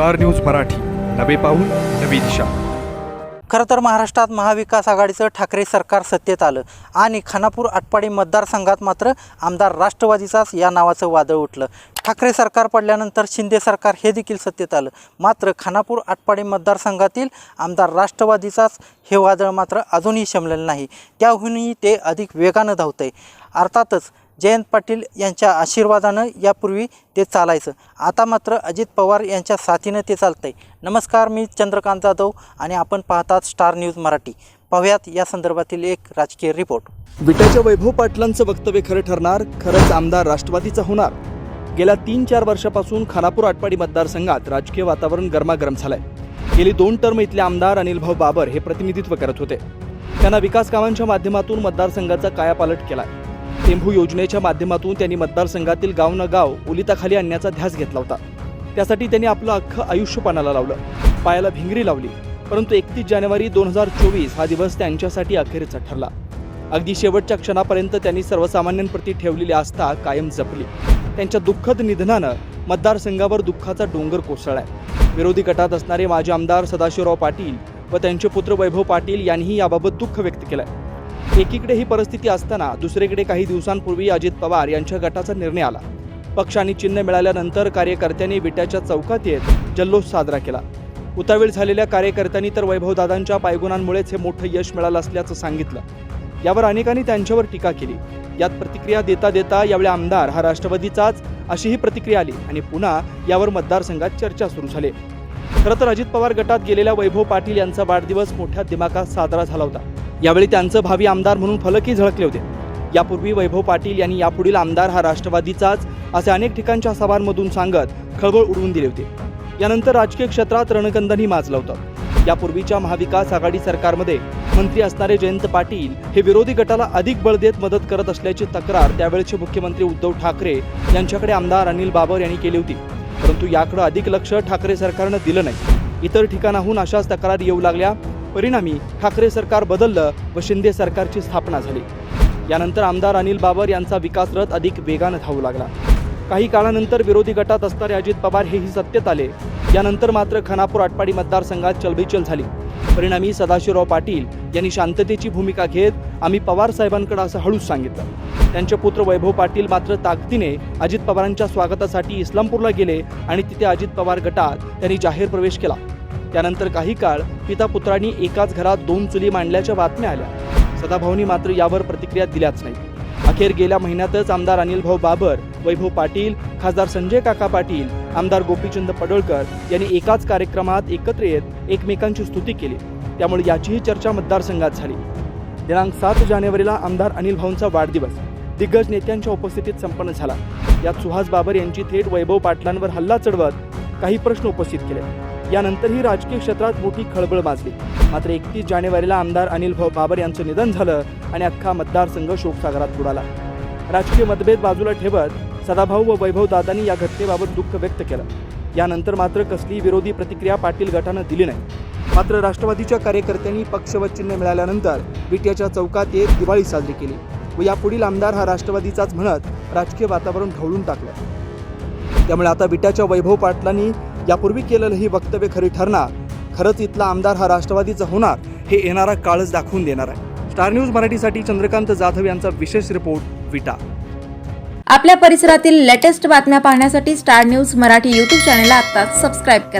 Star news Marathi. नवे पाऊल नवी दिशा. खरं तर महाराष्ट्रात महाविकास आघाडीचं ठाकरे सरकार सत्तेत आलं. आणि खानापूर आटपाडी मतदारसंघात मात्र आमदार राष्ट्रवादीचाच या नावाचं वादळ उठलं. ठाकरे सरकार पडल्यानंतर शिंदे सरकार हे देखील सत्तेत आलं. मात्र खानापूर आटपाडी मतदारसंघातील आमदार राष्ट्रवादीचाच हे वादळ मात्र अजूनही शमलेलं नाही. त्याहूनही ते अधिक वेगानं धावतंय. अर्थातच जयंत पाटील यांच्या आशीर्वादानं यापूर्वी ते चालायचं. आता मात्र अजित पवार यांच्या साथीनं ते चालतंय. नमस्कार मी चंद्रकांत जाधव आणि आपण पाहतात स्टार न्यूज मराठी. पाहुयात या संदर्भातील एक राजकीय रिपोर्ट. विट्याच्या वैभव पाटलांचं वक्तव्य खरं ठरणार खरंच आमदार राष्ट्रवादीचा होणार? गेल्या तीन चार वर्षापासून खानापूर आटपाडी मतदारसंघात राजकीय वातावरण गरमागरम झालंय. गेली दोन टर्म इथले आमदार अनिलभाऊ बाबर हे प्रतिनिधित्व करत होते. त्यांना विकास कामांच्या माध्यमातून मतदारसंघाचा कायापालट केलाय. टेंभू योजनेच्या माध्यमातून त्यांनी मतदारसंघातील गाव न गाव ओलिताखाली आणण्याचा ध्यास घेतला होता. त्यासाठी त्यांनी आपलं अख्खं आयुष्य पानाला लावलं. पायाला भिंगरी लावली. परंतु एकतीस जानेवारी दोन हजार चोवीस हा दिवस त्यांच्यासाठी अखेरचा ठरला. अगदी शेवटच्या क्षणापर्यंत त्यांनी सर्वसामान्यांप्रती ठेवलेली आस्था कायम जपली. त्यांच्या दुःखद निधनानं मतदारसंघावर दुःखाचा डोंगर कोसळलाय. विरोधी गटात असणारे माजी आमदार सदाशिवराव पाटील व त्यांचे पुत्र वैभव पाटील यांनीही याबाबत दुःख व्यक्त केलंय. एकीकडे ही परिस्थिती असताना दुसरीकडे काही दिवसांपूर्वी अजित पवार यांच्या गटाचा निर्णय आला. पक्षाने चिन्ह मिळाल्यानंतर कार्यकर्त्यांनी विट्याच्या चौकात येत जल्लोष साजरा केला. उतावीळ झालेल्या कार्यकर्त्यांनी तर वैभवदादांच्या पायगुणांमुळेच हे मोठं यश मिळालं असल्याचं सांगितलं. यावर अनेकांनी त्यांच्यावर टीका केली. यात प्रतिक्रिया देता देता यावेळी आमदार हा राष्ट्रवादीचाच अशीही प्रतिक्रिया आली आणि पुन्हा यावर मतदारसंघात चर्चा सुरू झाली. खरं तर अजित पवार गटात गेलेल्या वैभव पाटील यांचा वाढदिवस मोठ्या दिमाखात साजरा झाला होता. यावेळी त्यांचं भावी आमदार म्हणून फलकही झळकले होते. यापूर्वी वैभव पाटील यांनी यापुढील आमदार हा राष्ट्रवादीचाच असे अनेक ठिकाणच्या सभांमधून सांगत खळबळ उडवून दिले होते. यानंतर राजकीय क्षेत्रात रणकंदनही माजलं होतं. यापूर्वीच्या महाविकास आघाडी सरकारमध्ये मंत्री असणारे जयंत पाटील हे विरोधी गटाला अधिक बळ देत मदत करत असल्याची तक्रार त्यावेळचे मुख्यमंत्री उद्धव ठाकरे यांच्याकडे आमदार अनिल बाबर यांनी केली होती. परंतु याकडे अधिक लक्ष ठाकरे सरकारनं दिलं नाही. इतर ठिकाणाहून अशाच तक्रारी येऊ लागल्या. परिणामी ठाकरे सरकार बदललं व शिंदे सरकारची स्थापना झाली. यानंतर आमदार अनिल बाबर यांचा विकास रथ अधिक वेगानं धावू लागला. काही काळानंतर विरोधी गटात असणारे अजित पवार हेही सत्तेत आले. यानंतर मात्र खानापूर आटपाडी मतदारसंघात चलबिचल झाली. परिणामी सदाशिवराव पाटील यांनी शांततेची भूमिका घेत आम्ही पवार साहेबांकडे असं हळूच सांगितलं. त्यांचे पुत्र वैभव पाटील मात्र ताकदीने अजित पवारांच्या स्वागतासाठी इस्लामपूरला गेले आणि तिथे अजित पवार गटात त्यांनी जाहीर प्रवेश केला. त्यानंतर काही काळ पिता पुत्रांनी एकाच घरात दोन चुली मांडल्याच्या बातम्या आल्या. सदाभाऊंनी मात्र यावर प्रतिक्रिया दिल्याच नाही अखेर गेल्या महिन्यातच आमदार अनिल भाऊ बाबर वैभव पाटील खासदार संजय काका पाटील आमदार गोपीचंद पडळकर यांनी एकाच कार्यक्रमात एकत्र येत एकमेकांची स्तुती केली. त्यामुळे याचीही चर्चा मतदारसंघात झाली. दिनांक सात जानेवारीला आमदार अनिल भाऊंचा वाढदिवस. दिग्गज नेत्यांच्या उपस्थितीत संपन्न झाला. यात सुहास बाबर यांची थेट वैभव पाटलांवर हल्ला चढवत काही प्रश्न उपस्थित केले. यानंतरही राजकीय क्षेत्रात मोठी खळबळ माजली. मात्र एकतीस जानेवारीला आमदार अनिल भाऊ बाबर यांचं निधन झालं आणि अख्खा मतदारसंघ शोकसागरात बुडाला. राजकीय मतभेद बाजूला ठेवत सदाभाऊ व वैभव दादांनी या घटनेबाबत दुःख व्यक्त केलं. यानंतर मात्र कसलीही विरोधी प्रतिक्रिया पाटील गटानं दिली नाही. मात्र राष्ट्रवादीच्या कार्यकर्त्यांनी पक्ष व चिन्ह मिळाल्यानंतर विट्याच्या चौकात येत दिवाळी साजरी केली व यापुढील आमदार हा राष्ट्रवादीचाच म्हणत राजकीय वातावरण ढवळून टाकलं. त्यामुळे आता विट्याच्या वैभव पाटलांनी यापूर्वी केलेलं ही वक्तव्य खरी ठरणार. खरंच इथला आमदार हा राष्ट्रवादीचा होणार हे येणारा काळच दाखवून देणार आहे. स्टार न्यूज मराठीसाठी चंद्रकांत जाधव यांचा विशेष रिपोर्ट विटा. आपल्या परिसरातील लेटेस्ट बातम्या पाहण्यासाठी स्टार न्यूज मराठी यूट्यूब चॅनलला आत्ताच सबस्क्राईब करा.